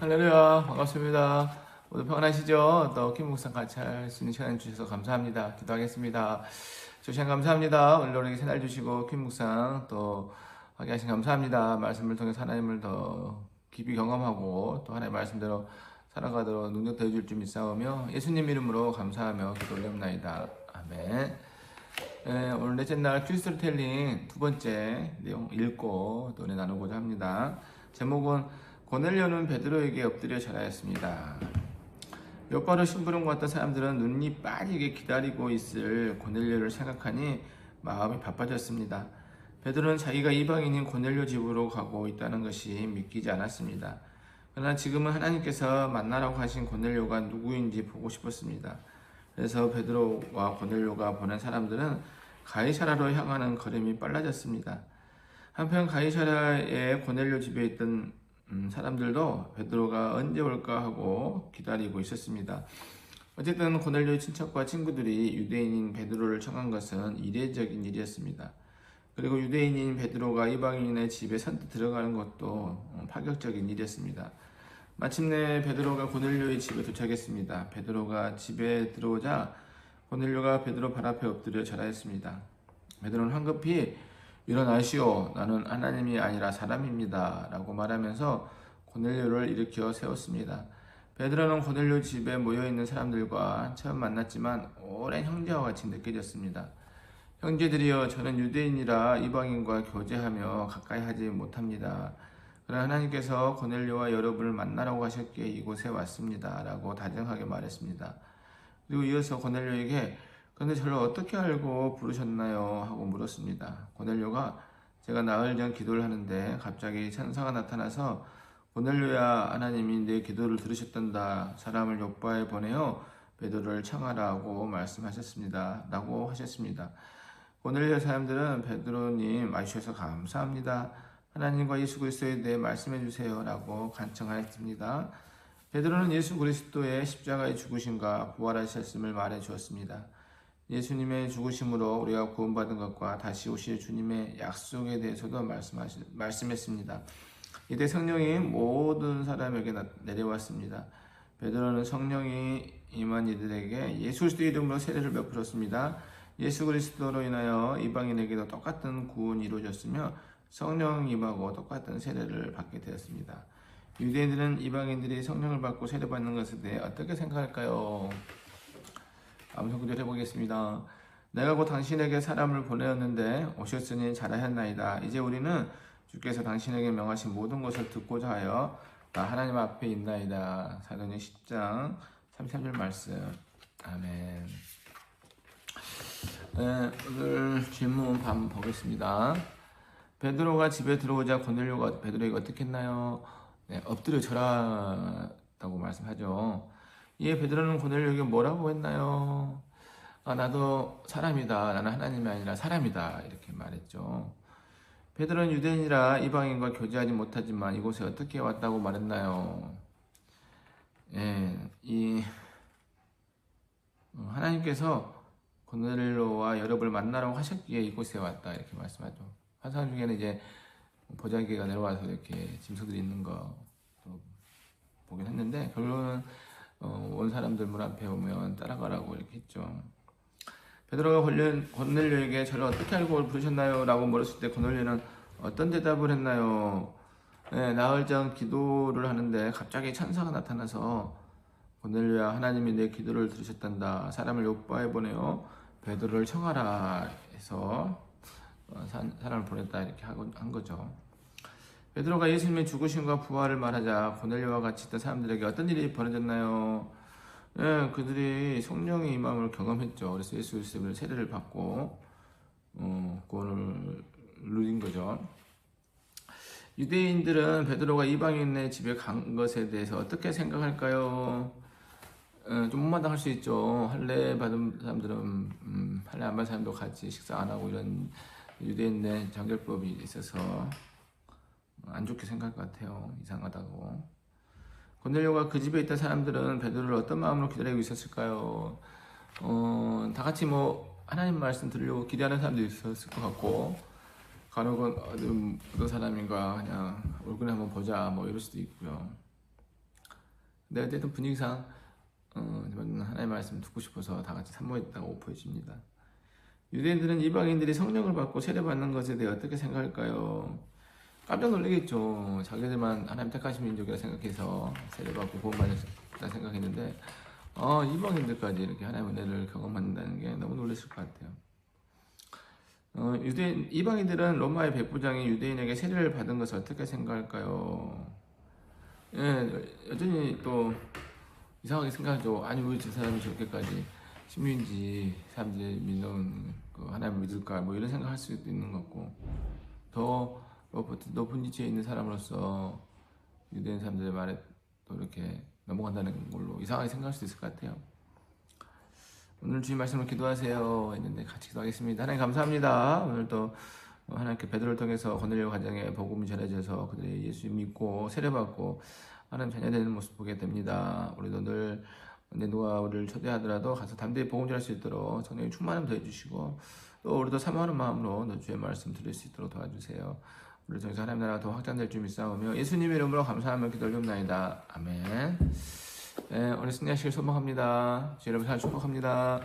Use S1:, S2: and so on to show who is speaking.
S1: 할렐루야 반갑습니다. 모두 평안하시죠? 또 김묵상 같이 할 수 있는 시간 주셔서 감사합니다. 기도하겠습니다. 주 시간 감사합니다. 오늘 우리에게 새날 주시고 김묵상 또 하게 하신 감사합니다. 말씀을 통해서 하나님을 더 깊이 경험하고 또 하나님의 말씀대로 살아가도록 능력 더해줄 줄 믿사오며 예수님 이름으로 감사하며 기도 올렵나이다. 아멘. 예, 오늘 넷째 날 퀴스토텔링 두 번째 내용 읽고 노래 나누고자 합니다. 제목은 고넬료는 베드로에게 엎드려 절하였습니다. 요바로 심부름 같던 사람들은 눈이 빠지게 기다리고 있을 고넬료를 생각하니 마음이 바빠졌습니다. 베드로는 자기가 이방인인 고넬료 집으로 가고 있다는 것이 믿기지 않았습니다. 그러나 지금은 하나님께서 만나라고 하신 고넬료가 누구인지 보고 싶었습니다. 그래서 베드로와 고넬료가 보낸 사람들은 가이사라로 향하는 걸음이 빨라졌습니다. 한편 가이사라의 고넬료 집에 있던 음, 사람들도 베드로가 언제 올까 하고 기다리고 있었습니다. 어쨌든 고넬료의 친척과 친구들이 유대인인 베드로를 청한 것은 이례적인 일이었습니다. 그리고 유대인인 베드로가 이방인의 집에 선뜻 들어가는 것도 어, 파격적인 일이었습니다. 마침내 베드로가 고넬료의 집에 도착했습니다. 베드로가 집에 들어오자 고넬료가 베드로 발 앞에 엎드려 절하였습니다. 베드로는 황급히 일어나시오. 나는 하나님이 아니라 사람입니다. 라고 말하면서 고넬료를 일으켜 세웠습니다. 베드로는 고넬료 집에 모여있는 사람들과 처음 만났지만 오랜 형제와 같이 느껴졌습니다. 형제들이여 저는 유대인이라 이방인과 교제하며 가까이 하지 못합니다. 그러나 하나님께서 고넬료와 여러분을 만나라고 하셨기에 이곳에 왔습니다. 라고 다정하게 말했습니다. 그리고 이어서 고넬료에게 그런데 저를 어떻게 알고 부르셨나요? 하고 물었습니다. 고넬료가 제가 나흘 전 기도를 하는데 갑자기 천사가 나타나서 고넬료야 하나님이 내 기도를 들으셨단다. 사람을 욕바에 보내어 베드로를 청하라고 말씀하셨습니다. 라고 하셨습니다. 고넬료 사람들은 베드로님 와주셔서 감사합니다. 하나님과 예수 그리스도에 대해 말씀해 주세요 라고 간청하였습니다. 베드로는 예수 그리스도의 십자가의 죽으심과 부활하셨음을 말해 주었습니다. 예수님의 죽으심으로 우리가 구원받은 것과 다시 오실 주님의 약속에 대해서도 말씀하시, 말씀했습니다. 이때 성령이 모든 사람에게 내려왔습니다. 베드로는 성령이 임한 이들에게 예수 그리스도 이름으로 세례를 베풀었습니다. 예수 그리스도로 인하여 이방인에게도 똑같은 구원이 이루어졌으며 성령 임하고 똑같은 세례를 받게 되었습니다. 유대인들은 이방인들이 성령을 받고 세례받는 것에 대해 어떻게 생각할까요? 암송 구절 해보겠습니다. 내가 곧 당신에게 사람을 보내었는데 오셨으니 잘하였나이다. 이제 우리는 주께서 당신에게 명하신 모든 것을 듣고자 하여 나 하나님 앞에 있나이다. 사도행 10장 33절 말씀. 아멘. 네, 오늘 질문 한번 보겠습니다. 베드로가 집에 들어오자 고넬료가 베드로에게 어떻게 했나요? 네, 엎드려 절하다고 말씀하죠. 이에 베드로는 고넬료에게 뭐라고 했나요? 아, 나도 사람이다. 나는 하나님이 아니라 사람이다. 이렇게 말했죠. 베드로는 유대인이라 이방인과 교제하지 못하지만 이곳에 어떻게 왔다고 말했나요? 예, 이 어, 하나님께서 고넬료와 여러분을 만나라고 하셨기에 이곳에 왔다 이렇게 말씀하죠. 환상 중에는 이제 보자기가 내려와서 이렇게 짐승들이 있는 거 보긴 했는데 결론은 어, 온 사람들 문 앞에 오면 따라가라고 이렇게 했죠. 베드로가 고넬료에게 저를 어떻게 알고 부르셨나요? 라고 물었을 때 고넬료는 어떤 대답을 했나요? 네, 나흘 전 기도를 하는데 갑자기 천사가 나타나서 고넬료야 하나님이 내 기도를 들으셨단다. 사람을 욕바에 보내어 베드로를 청하라 해서 어, 사람을 보냈다 이렇게 한 거죠. 베드로가 예수님의 죽으심과 부활을 말하자 고넬료와 같이 있던 사람들에게 어떤 일이 벌어졌나요? 예, 그들이 성령의 임함을 경험했죠. 그래서 예수 그리스도의 세례를 받고 어, 구원을 누린 거죠. 유대인들은 베드로가 이방인의 집에 간 것에 대해서 어떻게 생각할까요? 예, 좀 못마땅할 수 있죠. 할례 받은 사람들은 음, 할례 안 받은 사람도 같이 식사 안 하고 이런 유대인의 정결법이 있어서 안 좋게 생각할 것 같아요. 이상하다고. 고넬료가 그 집에 있던 사람들은 베드로를 어떤 마음으로 기다리고 있었을까요? 어, 다 같이 뭐 하나님 말씀 들으려고 기대하는 사람도 있었을 것 같고 간혹은 어떤, 어떤 사람인가 그냥 얼굴에 한번 보자 뭐 이럴 수도 있고요. 근데 어쨌든 분위기상 어, 저는 하나님의 말씀 듣고 싶어서 다 같이 산모했다고 줍니다. 유대인들은 이방인들이 성령을 받고 세례받는 것에 대해 어떻게 생각할까요? 깜짝 놀라겠죠. 자기들만 하나님 택하신 민족이라 생각해서 세례받고 구원받았다 생각했는데 어, 이방인들까지 이렇게 하나님의 은혜를 경험한다는 게 너무 놀랐을 것 같아요. 어, 유대인 이방인들은 로마의 백부장이 유대인에게 세례를 받은 것을 어떻게 생각할까요? 예, 여전히 또 이상하게 생각하죠. 아니 왜 저 사람이 저렇게까지 신비인지 사람들이 믿는 그 하나님을 믿을까 뭐 이런 생각할 수도 있는 것 같고 더 높은, 높은 위치에 있는 사람으로서 유대인 사람들의 말에 또 이렇게 넘어간다는 걸로 이상하게 생각할 수도 있을 것 같아요. 오늘 주님 말씀을 기도하세요 했는데 같이 기도하겠습니다. 하나님 감사합니다. 오늘도 하나님께 베드로를 통해서 고넬료 가정에 복음이 전해져서 그들이 예수 믿고 세례받고 하나님 자녀 되는 모습 보게 됩니다. 우리도 늘 근데 누가 우리를 초대하더라도 가서 담대히 복음 전할 수 있도록 성령의 충만함 더해 주시고 또 우리도 사모하는 마음으로 너 주의 말씀 들을 수 있도록 도와주세요. 우리 통해서 하나님 나라 더 확장될 줄 믿사오며 예수님의 이름으로 감사하며 기도올리옵나이다. 아멘. 네, 오늘 승리하시길 소망합니다. 여러분 잘 축복합니다.